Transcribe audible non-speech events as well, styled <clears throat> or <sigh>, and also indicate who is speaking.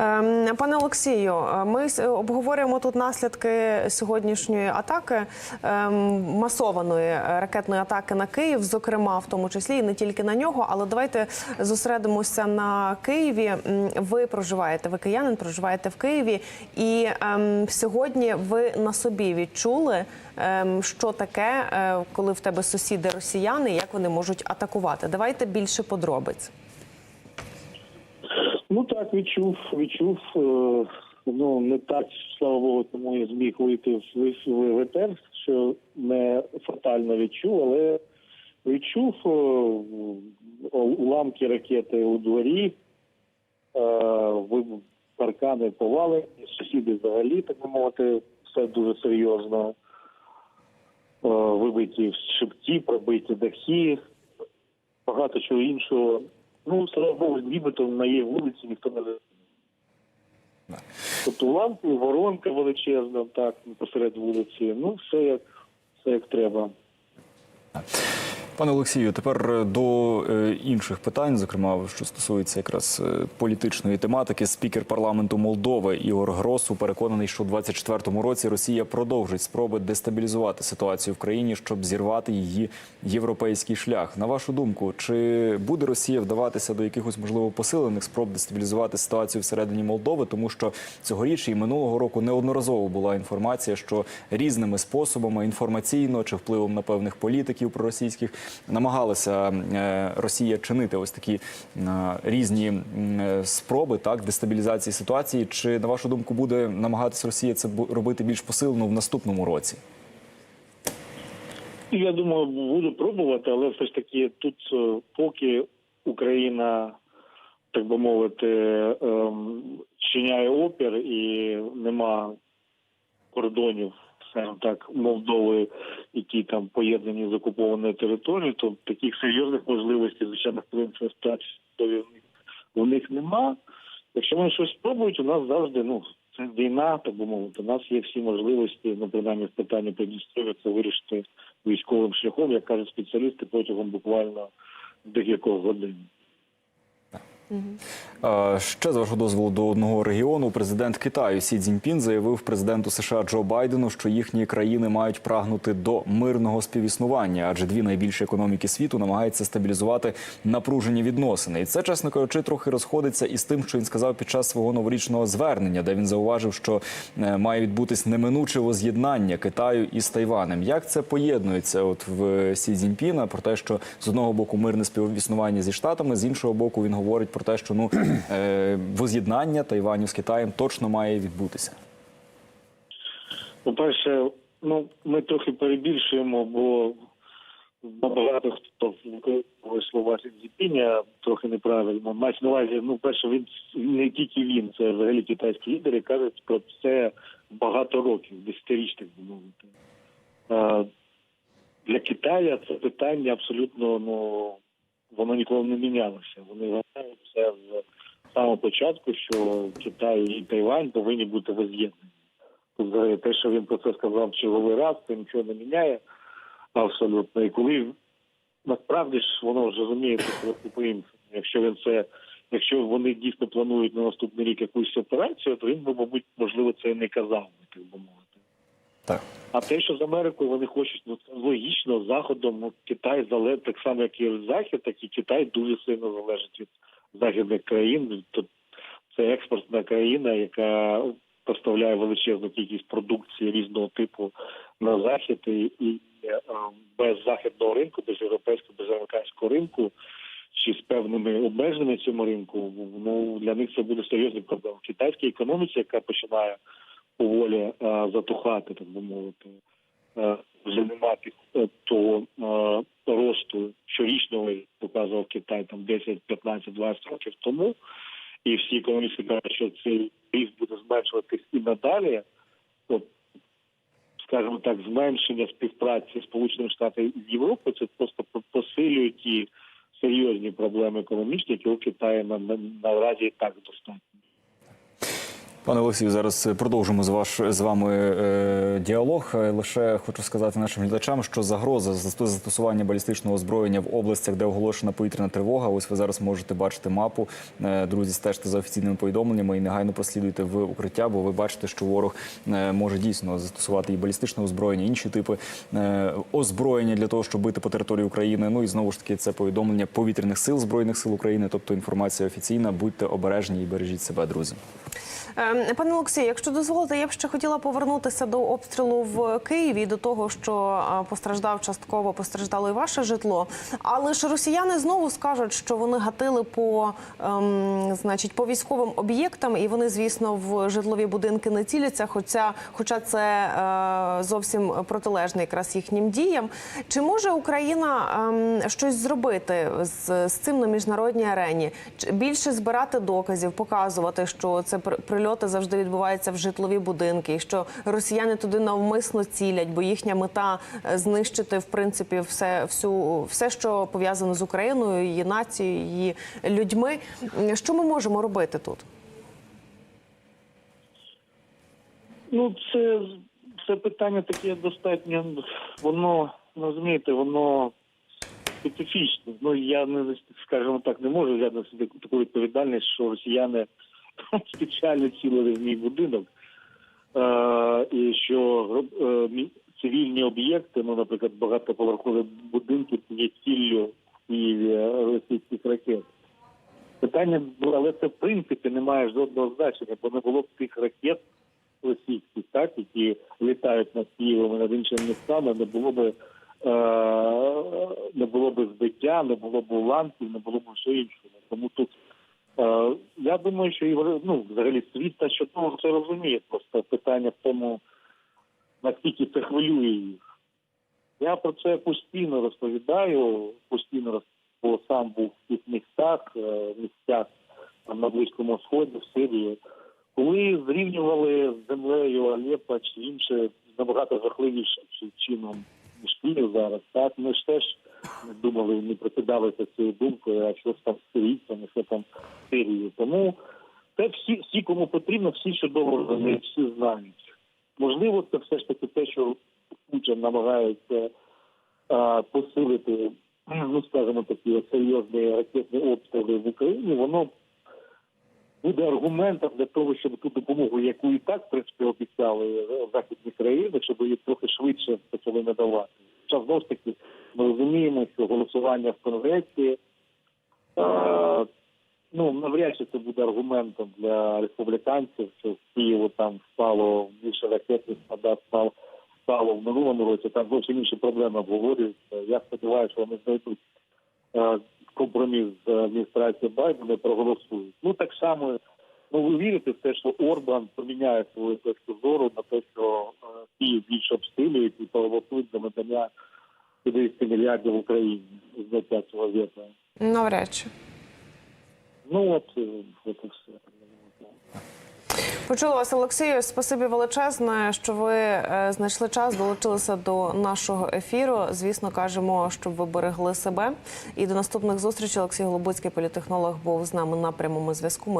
Speaker 1: Ем, Пане Олексію, е, ми обговорюємо тут наслідки сьогоднішньої атаки, ем, масованої ракетної атаки на Київ, зокрема, в тому числі і не тільки на нього. Але давайте зосередимося на Києві. Ви проживаєте, ви киянин, проживаєте в Києві, і ем, сьогодні ви на собі відчули, що таке, е, коли в тебе сусіди росіяни, як вони можуть атакувати. Давайте більше подробиць.
Speaker 2: Ну так, відчув, відчув. е, Ну не так, слава Богу, тому я зміг вийти в в етер, що не фатально відчув, але відчув е, уламки ракети у дворі, е, паркани повалені, сусіди взагалі, так би мовити, все дуже серйозно. Вибиті шипки, пробиті дахи, багато чого іншого. Ну, слава Богу, нібито на її вулиці ніхто не так. Тобто лампи, воронка величезна, так, посеред вулиці. Ну, все як, все як треба.
Speaker 3: Пане Олексію, тепер е, до е, інших питань, зокрема, що стосується якраз е, політичної тематики. Спікер парламенту Молдови Ігор Гросу переконаний, що у 24-му році Росія продовжить спроби дестабілізувати ситуацію в країні, щоб зірвати її європейський шлях. На вашу думку, чи буде Росія вдаватися до якихось можливо посилених спроб дестабілізувати ситуацію всередині Молдови, тому що цьогоріч і минулого року неодноразово була інформація, що різними способами інформаційно чи впливом на певних політиків проросійських намагалася е, Росія чинити ось такі е, різні спроби так дестабілізації ситуації. Чи на вашу думку буде намагатися Росія це робити більш посилено в наступному році?
Speaker 2: Я думаю, буду пробувати, але все ж таки тут е, поки Україна, так би мовити, ем, чиняє опір і нема кордонів, скажімо так, Молдови, які там поєднані з окупованою територією, то таких серйозних можливостей, звичайно, в них, них нема. Якщо вони щось спробують, у нас завжди ну це війна, так би мовити. У нас є всі можливості, ну принаймні в питанні Придністров'я це вирішити військовим шляхом, як кажуть спеціалісти, протягом буквально декількох годин.
Speaker 3: Е, Ще з вашого дозволу до одного регіону президент Китаю Сі Цзіньпін заявив президенту США Джо Байдену, що їхні країни мають прагнути до мирного співіснування, адже дві найбільші економіки світу намагаються стабілізувати напружені відносини. І це, чесно кажучи, трохи розходиться із тим, що він сказав під час свого новорічного звернення, де він зауважив, що е, має відбутись неминуче воз'єднання Китаю із Тайванем. Як це поєднується, от в Сі Цзіньпіна про те, що з одного боку мирне співіснування зі штатами, з іншого боку, він говорить про те, що ну <clears throat> е, воз'єднання Тайваню з Китаєм точно має відбутися.
Speaker 2: По-перше, ну ми трохи перебільшуємо, бо багато хто використовує слова Сінзіпіня трохи неправильно. Мають на увазі, ну перше, він не тільки він, це взагалі китайські лідери кажуть про це багато років, десятиріч, так мовити. Для Китаю це питання абсолютно ну воно ніколи не мінялося. Вони вважають це з самого початку, що Китай і Тайвань повинні бути воз'єднані. Взагалі те, що він про це сказав черговий раз, це нічого не міняє абсолютно. І коли насправді ж воно ж розуміє трохи по-іншому. Якщо він це, якщо вони дійсно планують на наступний рік якусь операцію, то він би, мабуть, можливо, це і не казав, так би мовити.
Speaker 3: Так.
Speaker 2: А те, що з Америкою вони хочуть, ну це логічно, заходом ну, Китай залежить так само, як і Захід, так і Китай дуже сильно залежить від західних країн. То це експортна країна, яка поставляє величезну кількість продукції різного типу на захід, і, і е, без західного ринку, без європейського, без американського ринку. Чи з певними обмеженнями цьому ринку, ну для них це буде серйозні проблеми. В китайській економіці, яка починає поволі е, затухати, так би мовити, е, вже нема е, того росту щорічного, як показував Китай там 10, 15, 20 років тому. І всі економісти кажуть, що цей ріст буде зменшуватись і надалі. От, скажімо так, зменшення співпраці Сполучених Штатів з Європою це просто посилює ті серйозні проблеми економічні, які у Китаї на, наразі і так достатньо.
Speaker 3: Пане Олексію, зараз продовжимо з ваш з вами е, діалог. Е, Лише хочу сказати нашим глядачам, що загроза застос- застосування балістичного озброєння в областях, де оголошена повітряна тривога. Ось ви зараз можете бачити мапу. Е, друзі, стежте за офіційними повідомленнями і негайно прослідуйте в укриття, бо ви бачите, що ворог е, може дійсно застосувати і балістичне озброєння, і інші типи е, озброєння для того, щоб бити по території України. Ну і знову ж таки, це повідомлення повітряних сил збройних сил України, тобто інформація офіційна. Будьте обережні і бережіть себе, друзі.
Speaker 1: Пане Олексію, якщо дозволите, я б ще хотіла повернутися до обстрілу в Києві, до того, що постраждав частково, постраждало і ваше житло. Але ж росіяни знову скажуть, що вони гатили по, ем, значить, по військовим об'єктам, і вони, звісно, в житлові будинки не ціляться. Хоча, хоча це е, зовсім протилежне якраз їхнім діям. Чи може Україна ем, щось зробити з, з цим на міжнародній арені? Чи більше збирати доказів, показувати, що це при- прильоти завжди відбуваються в житлові будинки, і що росіяни туди навмисно цілять, бо їхня мета е, знищити в принципі все, всю, все, що пов'язано з Україною, її нацією, її людьми. Що ми можемо робити тут?
Speaker 2: Ну, це, це питання таке достатньо, воно, ну, розумієте, воно специфічне. Ну, я не скажімо так, не можу взяти на себе таку відповідальність, що росіяни спеціально цілили в мій будинок. Е, і що е, цивільні об'єкти, ну, наприклад, багатоповерхові будинки є ціллю Києві е, російських ракет. Питання було, але це в принципі не має жодного значення, бо не було б тих ракет російських, так, які літають над Києвом і над іншими містами, не було б не було б збиття, не було б уламків, не було б все іншого. Тому тут я думаю, що і ну, взагалі світ та що того це розуміє. Просто питання в тому, наскільки це хвилює їх. Я про це постійно розповідаю, постійно роз... бо сам був в тих містах, е, місцях там, на Близькому Сході, в Сирії, коли зрівнювали з землею Алеппо чи інше набагато жахливішим чином, ніж Київ зараз. Так ми ж теж не думали, не прикидалися цією думкою, а що ж там з сирійцями, що там з Сирією. Тому це всі, всі, кому потрібно, всі чудово розуміють, всі знають. Можливо, це все ж таки те, що Путін намагається а, посилити, ну скажімо такі серйозні ракетні обстріли в Україні, воно буде аргументом для того, щоб ту допомогу, яку і так в принципі обіцяли е, західні країни, щоб її трохи швидше почали надавати. Хоча знову ж таки ми розуміємо, що голосування в Конгресі е, ну навряд чи це буде аргументом для республіканців, що в Києву там впало більше ракетних снаряд стало, стало в минулому році. Там зовсім інші проблеми обговорюються. Я сподіваюся, що вони знайдуть е, компроміс з адміністрацією Байдена і проголосують. Ну так само, ну ви вірите в те, що Орбан поміняє свою точку зору на те, що е, Київ більше обстрілюють і проголосують за надання 50 мільярдів Україні зняття цього вето.
Speaker 1: Навряд чи.
Speaker 2: Ну от, е, от і все.
Speaker 1: Почула вас, Олексію. Спасибі величезне, що ви е, знайшли час, долучилися до нашого ефіру. Звісно, кажемо, щоб ви берегли себе. І до наступних зустрічей Олексій Голубицький, політехнолог, був з нами на прямому зв'язку.